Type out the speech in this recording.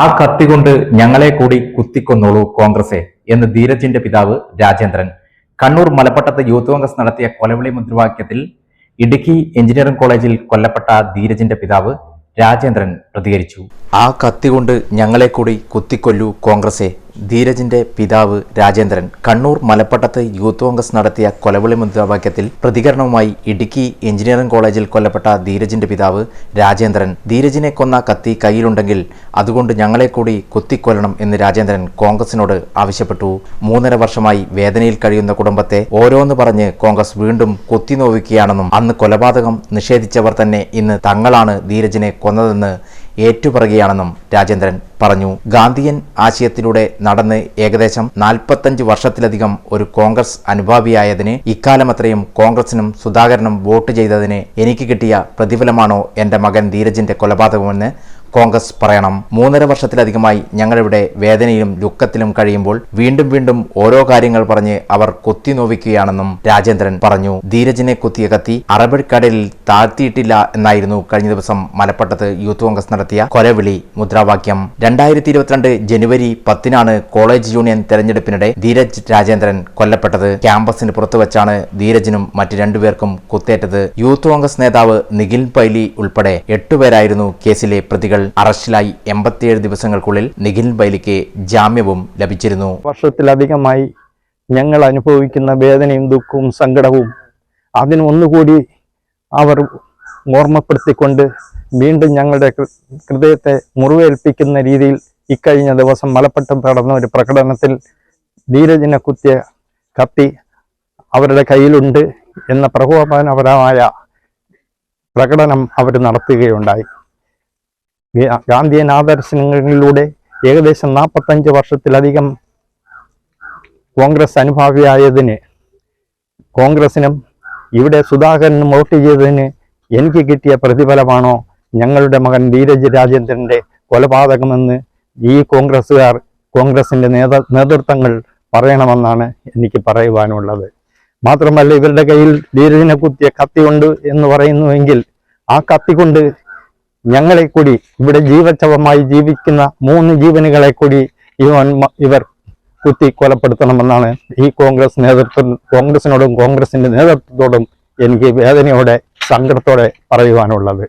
ആ കത്തി കൊണ്ട് ഞങ്ങളെ കൂടി കുത്തിക്കൊന്നോളൂ കോൺഗ്രസെ എന്ന് ധീരജിന്റെ പിതാവ് രാജേന്ദ്രൻ. കണ്ണൂർ മലപ്പട്ടത്ത് യൂത്ത് കോൺഗ്രസ് നടത്തിയ കൊലവിളി മുദ്രാവാക്യത്തിൽ ഇടുക്കി എഞ്ചിനീയറിംഗ് കോളേജിൽ കൊല്ലപ്പെട്ട ധീരജിന്റെ പിതാവ് രാജേന്ദ്രൻ പ്രതികരിച്ചു. ആ കത്തി കൊണ്ട് ഞങ്ങളെ കൂടി കുത്തിക്കൊല്ലൂ കോൺഗ്രസെ ധീരജിന്റെ പിതാവ് രാജേന്ദ്രൻ കണ്ണൂർ മലപ്പട്ടത്ത് യൂത്ത് കോൺഗ്രസ് നടത്തിയ കൊലവിളി മുദ്രാവാക്യത്തിൽ പ്രതികരണവുമായി ഇടുക്കി എഞ്ചിനീയറിംഗ് കോളേജിൽ കൊല്ലപ്പെട്ട ധീരജിന്റെ പിതാവ് രാജേന്ദ്രൻ. ധീരജിനെ കൊന്ന കത്തി കയ്യിലുണ്ടെങ്കിൽ അതുകൊണ്ട് ഞങ്ങളെ കൂടി കുത്തിക്കൊല്ലണം എന്ന് രാജേന്ദ്രൻ കോൺഗ്രസിനോട് ആവശ്യപ്പെട്ടു. മൂന്നര വർഷമായി വേദനയിൽ കഴിയുന്ന കുടുംബത്തെ ഓരോന്ന് പറഞ്ഞ് കോൺഗ്രസ് വീണ്ടും കുത്തിനോവിക്കുകയാണെന്നും അന്ന് കൊലപാതകം നിഷേധിച്ചവർ തന്നെ ഇന്ന് തങ്ങളാണ് ധീരജിനെ കൊന്നതെന്ന് ഏറ്റുപറയുകയാണെന്നും രാജേന്ദ്രൻ പറഞ്ഞു. ഗാന്ധിയൻ ആശയത്തിലൂടെ നടന്ന് ഏകദേശം നാൽപ്പത്തഞ്ച് വർഷത്തിലധികം ഒരു കോൺഗ്രസ് അനുഭാവിയായതിന് ഇക്കാലമത്രയും കോൺഗ്രസിനും സുധാകരനും വോട്ട് ചെയ്തതിന് എനിക്ക് കിട്ടിയ പ്രതിഫലമാണോ എന്റെ മകൻ ധീരജിന്റെ കൊലപാതകമെന്ന് കോൺഗ്രസ് പറയണം. മൂന്നര വർഷത്തിലധികമായി ഞങ്ങളിവിടെ വേദനയിലും ദുഃഖത്തിലും കഴിയുമ്പോൾ വീണ്ടും വീണ്ടും ഓരോ കാര്യങ്ങൾ പറഞ്ഞ് അവർ കുത്തിനോവിക്കുകയാണെന്നും രാജേന്ദ്രൻ പറഞ്ഞു. ധീരജിനെ കുത്തിയ കത്തി അറബിക്കടലിൽ താഴ്ത്തിയിട്ടില്ല എന്നായിരുന്നു കഴിഞ്ഞ ദിവസം മലപ്പട്ടത്ത് യൂത്ത് കോൺഗ്രസ് നടത്തിയ കൊലവിളി മുദ്രാവാക്യം. രണ്ടായിരത്തി ഇരുപത്തിരണ്ട് ജനുവരി പത്തിനാണ് കോളേജ് യൂണിയൻ തെരഞ്ഞെടുപ്പിനിടെ ധീരജ് രാജേന്ദ്രൻ കൊല്ലപ്പെട്ടത്. ക്യാമ്പസിന് പുറത്തു വച്ചാണ് ധീരജിനും മറ്റ് രണ്ടുപേർക്കും കുത്തേറ്റത്. യൂത്ത് കോൺഗ്രസ് നേതാവ് നിഖിൽ പൈലി ഉൾപ്പെടെ എട്ടുപേരായിരുന്നു കേസിലെ പ്രതികൾ. അറസ്റ്റിലായി എൺപത്തിയേഴ് ദിവസങ്ങൾക്കുള്ളിൽ നിഖിൽ ബൈലിക്ക് ജാമ്യവും ലഭിച്ചിരുന്നു. വർഷത്തിലധികമായി ഞങ്ങൾ അനുഭവിക്കുന്ന വേദനയും ദുഃഖവും സങ്കടവും അതിനൊന്നുകൂടി അവർ ഓർമ്മപ്പെടുത്തിക്കൊണ്ട് വീണ്ടും ഞങ്ങളുടെ ഹൃദയത്തെ മുറിവേൽപ്പിക്കുന്ന രീതിയിൽ ഇക്കഴിഞ്ഞ ദിവസം മലപ്പട്ടം നടന്ന ഒരു പ്രകടനത്തിൽ ധീരജിനെ കുത്തിയ കത്തി അവരുടെ കയ്യിലുണ്ട് എന്ന പ്രകോപനപരമായ പ്രകടനം അവർ നടത്തുകയുണ്ടായി. ഗാന്ധിയൻ ആദർശങ്ങളിലൂടെ ഏകദേശം നാൽപ്പത്തഞ്ച് വർഷത്തിലധികം കോൺഗ്രസ് അനുഭാവിയായതിന് കോൺഗ്രസിനും ഇവിടെ സുധാകരനും വോട്ട് ചെയ്തതിന് എനിക്ക് കിട്ടിയ പ്രതിഫലമാണോ ഞങ്ങളുടെ മകൻ ധീരജ് രാജേന്ദ്രന്റെ കൊലപാതകമെന്ന് ഈ കോൺഗ്രസ്സുകാർ കോൺഗ്രസിന്റെ നേത നേതൃത്വങ്ങൾ പറയണമെന്നാണ് എനിക്ക് പറയുവാനുള്ളത്. മാത്രമല്ല ഇവരുടെ കയ്യിൽ ധീരജിനെ കുത്തിയ കത്തിയുണ്ട് എന്ന് പറയുന്നുവെങ്കിൽ ആ കത്തി കൊണ്ട് ഞങ്ങളെ കൂടി ഇവിടെ ജീവച്ചവമായി ജീവിക്കുന്ന മൂന്ന് ജീവനുകളെ കൂടി ഇവൻ ഇവർ കുത്തി കൊലപ്പെടുത്തണമെന്നാണ് ഈ കോൺഗ്രസ് നേതൃത്വം കോൺഗ്രസിനോടും കോൺഗ്രസിന്റെ നേതൃത്വത്തോടും എനിക്ക് വേദനയോടെ സങ്കടത്തോടെ പറയുവാനുള്ളത്.